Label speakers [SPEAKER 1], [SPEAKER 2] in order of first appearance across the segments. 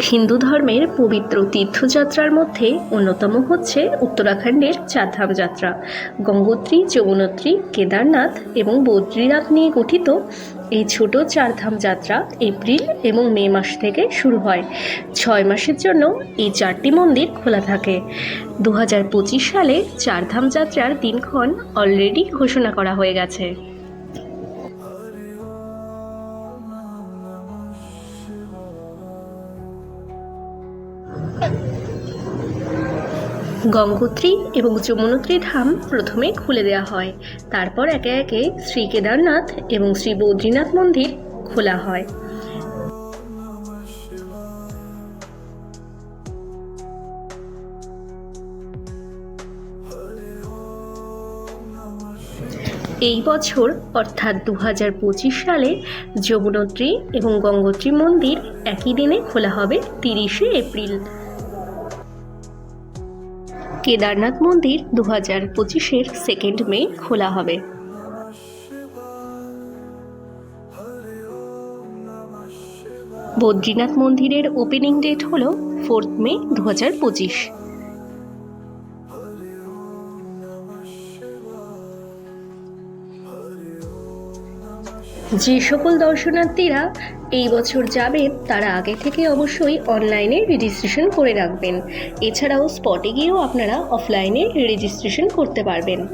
[SPEAKER 1] হিন্দু ধর্মের পবিত্র তীর্থযাত্রার মধ্যে অন্যতম হচ্ছে উত্তরাখণ্ডের চারধাম যাত্রা। গঙ্গোত্রী, যমুনোত্রী, কেদারনাথ এবং বদ্রীনাথ নিয়ে গঠিত এই ছোট চারধাম যাত্রা এপ্রিল এবং মে মাস থেকে শুরু হয়। ছয় মাসের জন্য এই চারটি মন্দির খোলা থাকে। দু হাজার পঁচিশ সালে চারধাম যাত্রার দিনক্ষণ অলরেডি ঘোষণা করা হয়ে গেছে। গঙ্গোত্রী এবং যমুনোত্রী ধাম প্রথমে খুলে দেওয়া হয়। তারপর একে একে শ্রী কেদারনাথ এবং শ্রী বদ্রীনাথ মন্দির খোলা হয়। এই বছর, অর্থাৎ দু হাজার পঁচিশ সালে, যমুনোত্রী এবং গঙ্গোত্রী মন্দির একই দিনে খোলা হবে তিরিশে এপ্রিল। কেদারনাথ মন্দির দু হাজার পঁচিশের সেকেন্ড মে খোলা হবে। বদ্রীনাথ মন্দিরের ওপেনিং ডেট হল ফোর্থ মে দু হাজার পঁচিশ। যে সকল দর্শনার্থীরা এই বছর যাবে তারা আগে থেকে অবশ্যই অনলাইনে রেজিস্ট্রেশন করে রাখবেন। এছাড়াও স্পটে গিয়েও আপনারা অফলাইনে রেজিস্ট্রেশন করতে পারবেন।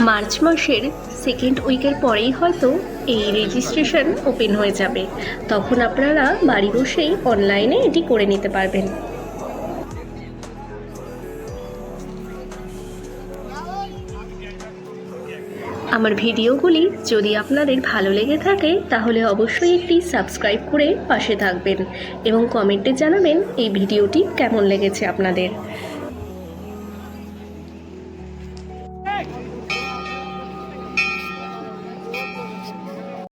[SPEAKER 1] মার্চ মাসের সেকেন্ড উইকের পরেই হয়তো এই রেজিস্ট্রেশন ওপেন হয়ে যাবে। তখন আপনারা বাড়ি বসেই অনলাইনে এটি করে নিতে পারবেন। আমার ভিডিওগুলি যদি আপনাদের ভালো লেগে থাকে, তাহলে অবশ্যই একটি সাবস্ক্রাইব করে পাশে থাকবেন এবং কমেন্টে জানাবেন এই ভিডিওটি কেমন লেগেছে আপনাদের।